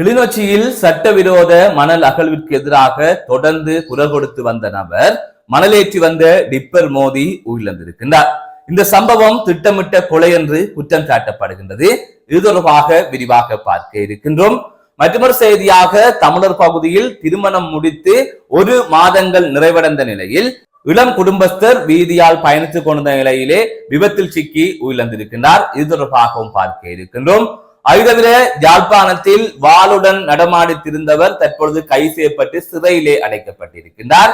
கிளிநொச்சியில் சட்டவிரோத மணல் அகழ்விற்கு எதிராக தொடர்ந்து குரல் கொடுத்து வந்த நபர் மணலேற்றி வந்த டிப்பர் மோதி உயிரிழந்திருக்கின்றார். இந்த சம்பவம் திட்டமிட்ட கொலை என்று குற்றம் சாட்டப்படுகின்றது. இது தொடர்பாக விரிவாக பார்க்க இருக்கின்றோம். மற்றொரு செய்தியாக தமிழர் பகுதியில் திருமணம் முடித்து ஒரு மாதங்கள் நிறைவடைந்த நிலையில் இளம் குடும்பஸ்தர் வீதியால் பயணித்துக் கொண்ட நிலையிலே விபத்தில் சிக்கி உயிரிழந்திருக்கின்றார். இது தொடர்பாகவும் பார்க்க இருக்கின்றோம். அது தவிர யாழ்ப்பாணத்தில் வாளுடன் நடமாடித்திருந்தவர் தற்பொழுது கைது செய்யப்பட்டு சிறையிலே அடைக்கப்பட்டிருக்கின்றார்.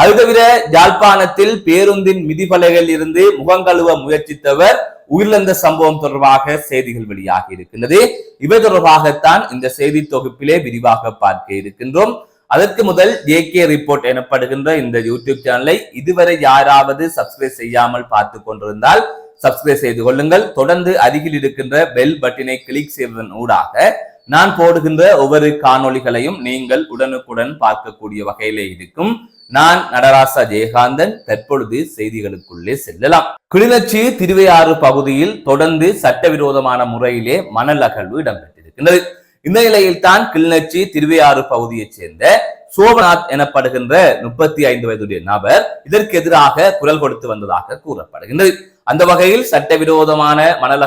அது தவிர யாழ்ப்பாணத்தில் பேருந்தின் மிதிபலைகளில் இருந்து முகங்கழுவ முயற்சித்தவர் உயிரிழந்த சம்பவம் தொடர்பாக செய்திகள் வெளியாகி இருக்கின்றது. இவை தொடர்பாகத்தான் இந்த செய்தி தொகுப்பிலே விரிவாக பார்க்க இருக்கின்றோம். அதற்கு முதல் ஏ கே ரிப்போர்ட் எனப்படுகின்ற இந்த யூடியூப் சேனலை இதுவரை யாராவது சப்ஸ்கிரைப் செய்யாமல் பார்த்து கொண்டிருந்தால் சப்ஸ்கிரைப் செய்து கொள்ளுங்கள். தொடர்ந்து அருகில் இருக்கின்ற பெல் பட்டினை கிளிக் செய்வதன் ஊடாக நான் போடுகின்ற ஒவ்வொரு காணொளிகளையும் நீங்கள் உடனுக்குடன் பார்க்கக்கூடிய வகையிலே இருக்கும். நான் நடராசா ஜெயகாந்தன். தற்பொழுது செய்திகளுக்குள்ளே செல்லலாம். கிளிநொச்சி திருவையாறு பகுதியில் தொடர்ந்து சட்டவிரோதமான முறையிலே மணல் அகழ்வு இடம்பெற்றிருக்கின்றது. இந்த நிலையில் தான் கிளிநொச்சி திருவையாறு பகுதியைச் சேர்ந்த சோபநாத் எனப்படுகின்ற முப்பத்தி ஐந்து வயதுடைய நபர் இதற்கு எதிராக குரல் கொடுத்து வந்ததாக கூறப்படுகின்றது. அந்த வகையில் சட்டவிரோதமான மணல்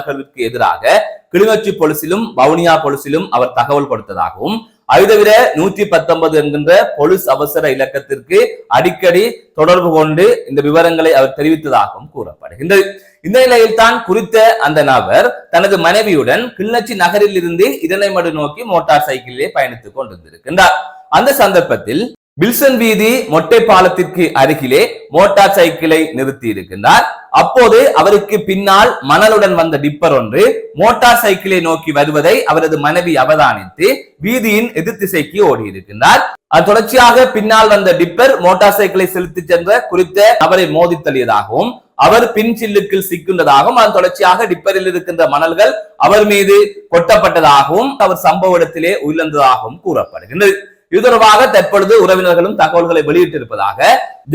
எதிராக கிளிநொச்சி பொலிசிலும் வவுனியா பொலிசிலும் அவர் தகவல் கொடுத்ததாகவும் அதுதவிர நூற்றி பத்தொன்பது என்கின்ற பொலிஸ் அவசர இலக்கத்திற்கு அடிக்கடி தொடர்பு கொண்டு இந்த விவரங்களை அவர் தெரிவித்ததாகவும் கூறப்படுகின்றது. இந்த நிலையில் தான் குறித்த அந்த நபர் தனது மனைவியுடன் கிளிநொச்சி நகரில் இருந்து இதனைமடு நோக்கி மோட்டார் சைக்கிளிலே பயணித்துக் கொண்டிருந்திருக்கின்றார். அந்த சந்தர்ப்பத்தில் பில்சன் வீதி மொட்டை பாலத்திற்கு அருகிலே மோட்டார் சைக்கிளை நிறுத்தி இருக்கின்றார் அப்போது அவருக்கு பின்னால் மணலுடன் வந்த டிப்பர் ஒன்று மோட்டார் சைக்கிளை நோக்கி வருவதை அவரது மனைவி அவதானித்து வீதியின் எதிர் திசைக்கு ஓடி இருக்கின்றார் அது தொடர்ச்சியாக பின்னால் வந்த டிப்பர் மோட்டார் சைக்கிளை செலுத்தி சென்ற குறித்த அவரை மோதி தள்ளியதாகவும் அவர் பின் சில்லுக்கில் சிக்கின்றதாகவும் அதன் தொடர்ச்சியாக டிப்பரில் இருக்கின்ற மணல்கள் அவர் மீது கொட்டப்பட்டதாகவும் அவர் சம்பவ இடத்திலே உயிரிழந்ததாகவும் கூறப்படுகின்றது. இது தொடர்பாக தற்பொழுது உறவினர்களும் தகவல்களை வெளியிட்டிருப்பதாக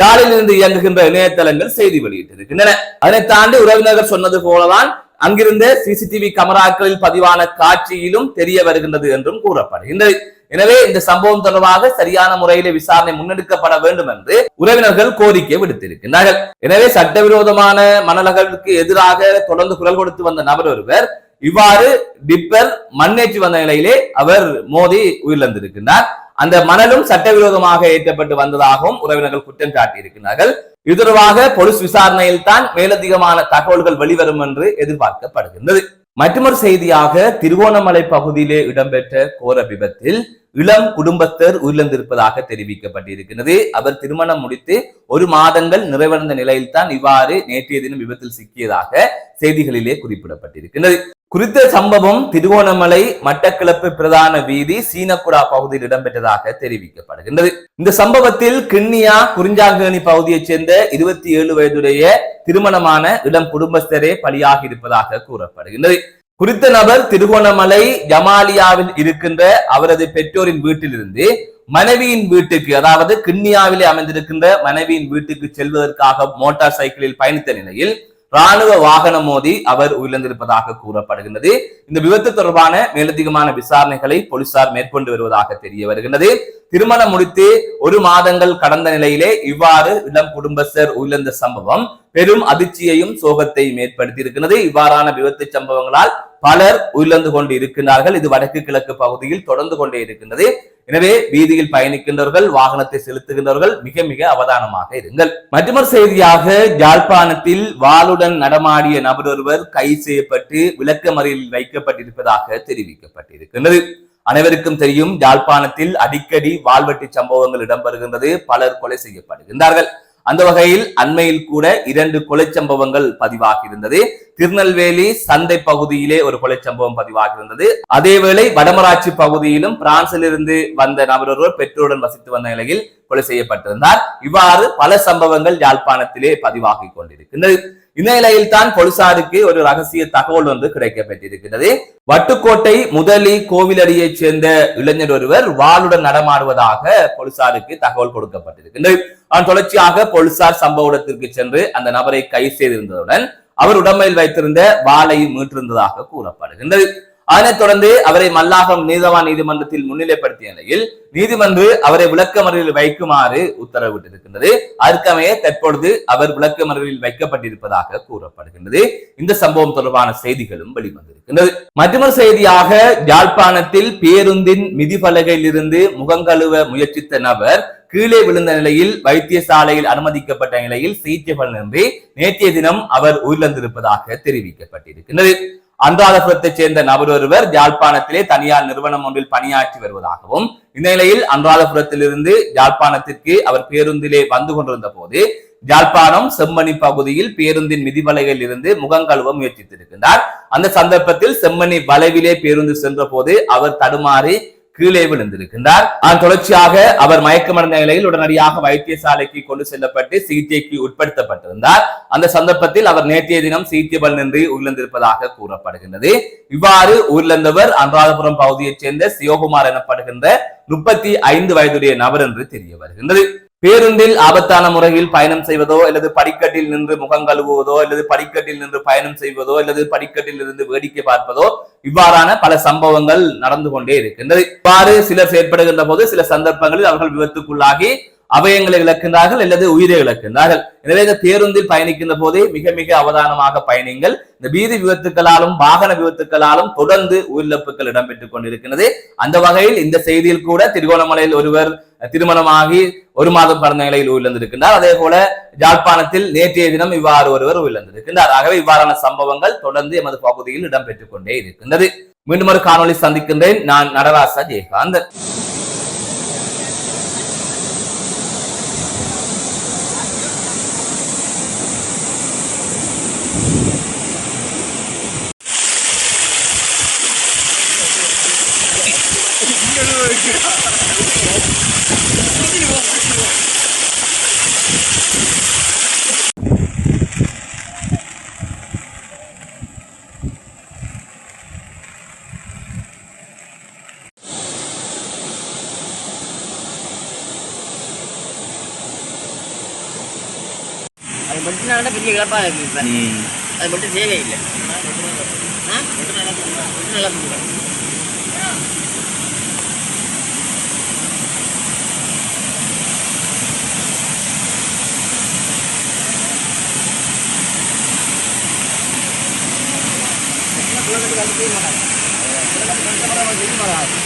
ஜாலியில் இருந்து இயங்குகின்ற இணையதளங்கள் செய்தி வெளியிட்டிருக்கின்றன. அதனை தாண்டி உறவினர்கள் சொன்னது போலதான் அங்கிருந்த சிசிடிவி கமராக்களில் பதிவான காட்சியிலும் தெரிய வருகின்றது என்றும் கூறப்படுகின்றது. எனவே இந்த சம்பவம் தொடர்பாக சரியான முறையிலே விசாரணை முன்னெடுக்கப்பட வேண்டும் என்று உறவினர்கள் கோரிக்கை விடுத்திருக்கின்றார்கள். எனவே சட்டவிரோதமான மணலகலுக்கு எதிராக தொடர்ந்து குரல் கொடுத்து வந்த நபர் ஒருவர் இவ்வாறு டிப்பர் மண்ணேற்றி வந்த நிலையிலே அவர் மோதி உயிரிழந்திருக்கின்றார். அந்த மணலும் சட்டவிரோதமாக ஏற்றப்பட்டு வந்ததாகவும் உறவினர்கள் குற்றம் சாட்டியிருக்கிறார்கள். இது தொடர்பாக போலீஸ் விசாரணையில் தான் மேலதிகமான தகவல்கள் வெளிவரும் என்று எதிர்பார்க்கப்படுகின்றது. மற்றொரு செய்தியாக திருவோணமலை பகுதியிலே இடம்பெற்ற கோர விபத்தில் இளம் குடும்பத்தர் உயிரிழந்திருப்பதாக தெரிவிக்கப்பட்டிருக்கிறது. அவர் திருமணம் முடித்து ஒரு மாதங்கள் நிறைவடைந்த நிலையில்தான் இவ்வாறு நேற்றைய தினம் விபத்தில் சிக்கியதாக செய்திகளிலே குறிப்பிடப்பட்டிருக்கிறது. குறித்த சம்பவம் திருகோணமலை மட்டக்கிளப்பு பிரதான வீதி சீனக்குடா பகுதியில் இடம்பெற்றதாக தெரிவிக்கப்படுகின்றது. இந்த சம்பவத்தில் கிண்ணியா குறிஞ்சாங்கேணி பகுதியைச் சேர்ந்த இருபத்தி ஏழு வயதுடைய திருமணமான இளம் குடும்பஸ்தரே பலியாகி இருப்பதாக கூறப்படுகின்றது. குறித்த நபர் திருகோணமலை ஜமாலியாவில் இருக்கின்ற அவரது பெற்றோரின் வீட்டிலிருந்து மனைவியின் வீட்டுக்கு அதாவது கிண்ணியாவிலே அமைந்திருக்கின்ற மனைவியின் வீட்டுக்கு செல்வதற்காக மோட்டார் சைக்கிளில் பயணித்த நிலையில் ராணுவ வாகனம் மோதி அவர் உயிரிழந்திருப்பதாக கூறப்படுகின்றது. இந்த விபத்து தொடர்பான மேலதிகமான விசாரணைகளை போலீசார் மேற்கொண்டு வருவதாக தெரிய வருகின்றது. திருமணம் முடித்து ஒரு மாதங்கள் கடந்த நிலையிலே இவ்வாறு இளம் குடும்பஸ்தர் உயிரிழந்த சம்பவம் பெரும் அதிர்ச்சியையும் சோகத்தையும் ஏற்படுத்தி இருக்கிறது இவ்வாறான விபத்து சம்பவங்களால் பலர் உயிர்ந்து கொண்டு இருக்கின்றார்கள் இது வடக்கு கிழக்கு பகுதியில் தொடர்ந்து கொண்டே இருக்கின்றது. எனவே வீதியில் பயணிக்கின்றவர்கள் வாகனத்தை செலுத்துகின்றவர்கள் மிக மிக அவதானமாக இருங்கள். மற்றொரு செய்தியாக யாழ்ப்பாணத்தில் வாளுடன் நடமாடிய நபர் ஒருவர் கைது செய்யப்பட்டு விளக்கமறியலில் வைக்கப்பட்டிருப்பதாக தெரிவிக்கப்பட்டிருக்கின்றது. அனைவருக்கும் தெரியும் யாழ்ப்பாணத்தில் அடிக்கடி வாள்வெட்டி சம்பவங்கள் இடம்பெறுகின்றது. பலர் கொலை செய்யப்படுகின்றார்கள். அந்த வகையில் அண்மையில் கூட இரண்டு கொலை சம்பவங்கள் பதிவாகி இருந்தது. திருநெல்வேலி சந்தை பகுதியிலே ஒரு கொலை சம்பவம் பதிவாகி இருந்தது. அதேவேளை வடமராட்சி பகுதியிலும் பிரான்சில் இருந்து வந்த நபர் ஒருவர் பெற்றோருடன் வசித்து வந்த நிலையில் கொலை செய்யப்பட்டிருந்தார். இவ்வாறு பல சம்பவங்கள் யாழ்ப்பாணத்திலே பதிவாகி கொண்டிருக்கின்றது. இந்த நிலையில் தான் போலீசாருக்கு ஒரு ரகசிய தகவல் ஒன்று கிடைக்கப்பட்டிருக்கிறது. வட்டுக்கோட்டை முதலி கோவிலடியைச் சேர்ந்த இளைஞர் ஒருவர் வாளுடன் நடமாடுவதாக போலீசாருக்கு தகவல் கொடுக்கப்பட்டிருக்கின்றது. அதன் தொடர்ச்சியாக போலீசார் சம்பவ இடத்திற்கு சென்று அந்த நபரை கைது செய்திருந்ததுடன் அவர் உடமையில் வைத்திருந்த வாளை மீட்டிருந்ததாக கூறப்படுகின்றது. அதனைத் தொடர்ந்து அவரை மல்லாகம் நீதவான் நீதிமன்றத்தில் முன்னிலைப்படுத்திய நிலையில் நீதிமன்று அவரை விளக்கமறையில் வைக்குமாறு உத்தரவிட்டிருக்கின்றது. அதற்கமைய தற்பொழுது அவர் விளக்கமறையில் வைக்கப்பட்டிருப்பதாக கூறப்படுகின்றது. இந்த சம்பவம் தொடர்பான செய்திகளும் வெளிவந்திருக்கின்றது. மற்றொரு செய்தியாக யாழ்ப்பாணத்தில் பேருந்தின் மிதிபலகையில் இருந்து முகங்கழுவ முயற்சித்த நபர் கீழே விழுந்த நிலையில் வைத்தியசாலையில் அனுமதிக்கப்பட்ட நிலையில் சிகிச்சை பலனின்றி நேற்றைய தினம் அவர் உயிரிழந்திருப்பதாக தெரிவிக்கப்பட்டிருக்கின்றது. அன்றாதபுரத்தைச் சேர்ந்த நபர் ஒருவர் யாழ்ப்பாணத்திலே தனியார் நிறுவனம் ஒன்றில் பணியாற்றி வருவதாகவும் இந்த நிலையில் அன்றாதபுரத்திலிருந்து யாழ்ப்பாணத்திற்கு அவர் பேருந்திலே வந்து கொண்டிருந்த போது யாழ்ப்பாணம் செம்மணி பகுதியில் பேருந்தின் மிதிவலைகளில் இருந்து முகங்கழுவ முயற்சித்திருக்கின்றார். அந்த சந்தர்ப்பத்தில் செம்மணி வளைவிலே பேருந்து சென்ற போது அவர் தடுமாறி கீழே விழுந்திருக்கின்றார். அதன் தொடர்ச்சியாக அவர் மயக்கமடைந்த நிலையில் உடனடியாக வைத்தியசாலைக்கு கொண்டு செல்லப்பட்டு சிகிச்சைக்கு உட்படுத்தப்பட்டிருந்தார். அந்த சந்தர்ப்பத்தில் அவர் நேற்றைய தினம் சிகிச்சை பலனின்றி உயிரிழந்திருப்பதாக கூறப்படுகின்றது. இவ்வாறு உயிரிழந்தவர் அனுராதபுரம் பகுதியைச் சேர்ந்த சிவகுமார் எனப்படுகின்ற முப்பத்தி ஐந்து வயதுடைய நபர் என்று தெரிய வருகின்றது. பேருந்தில் ஆபத்தான முறையில் பயணம் செய்வதோ அல்லது படிக்கட்டில் நின்று முகம் கழுவுவதோ அல்லது படிக்கட்டில் நின்று பயணம் செய்வதோ அல்லது படிக்கட்டில் இருந்து வேடிக்கை பார்ப்பதோ இவ்வாறான பல சம்பவங்கள் நடந்து கொண்டே இருக்கின்றது. இவ்வாறு சிலர் செயற்படுகின்ற போது சில சந்தர்ப்பங்களில் அவர்கள் விபத்துக்குள்ளாகி அவயங்களை இழக்கின்றார்கள் அல்லது உயிரை இழக்கின்றார்கள். எனவே இந்த பேருந்தில் பயணிக்கின்ற போதே மிக மிக அவதானமாக பயணிங்கள் இந்த பீதி விபத்துக்களாலும் வாகன விபத்துக்களாலும் தொடர்ந்து உயிரிழப்புகள் இடம்பெற்றுக் கொண்டிருக்கிறது அந்த வகையில் இந்த செய்தியில் கூட திருகோணமலையில் ஒருவர் திருமணமாகி ஒரு மாதம் பிறந்த நிலையில் உயிரிழந்திருக்கின்றார். அதே போல ஜாழ்ப்பாணத்தில் நேற்றைய தினம் இவ்வாறு ஒருவர் உயிரிழந்திருக்கின்றார். ஆகவே இவ்வாறான சம்பவங்கள் தொடர்ந்து எமது பகுதியில் இடம்பெற்றுக் கொண்டே இருக்கின்றது. மீண்டும் ஒரு காணொளி சந்திக்கின்றேன். நான் நடராசா ஜெயகாந்தன். அது மட்டும் தான் பெரிய கிளப்பா இருக்கு இப்ப. அது மட்டும் தேவையில்லை? மட்டும் நல்லா ganti mo na. Talagang ganti mo na mag-iing marami.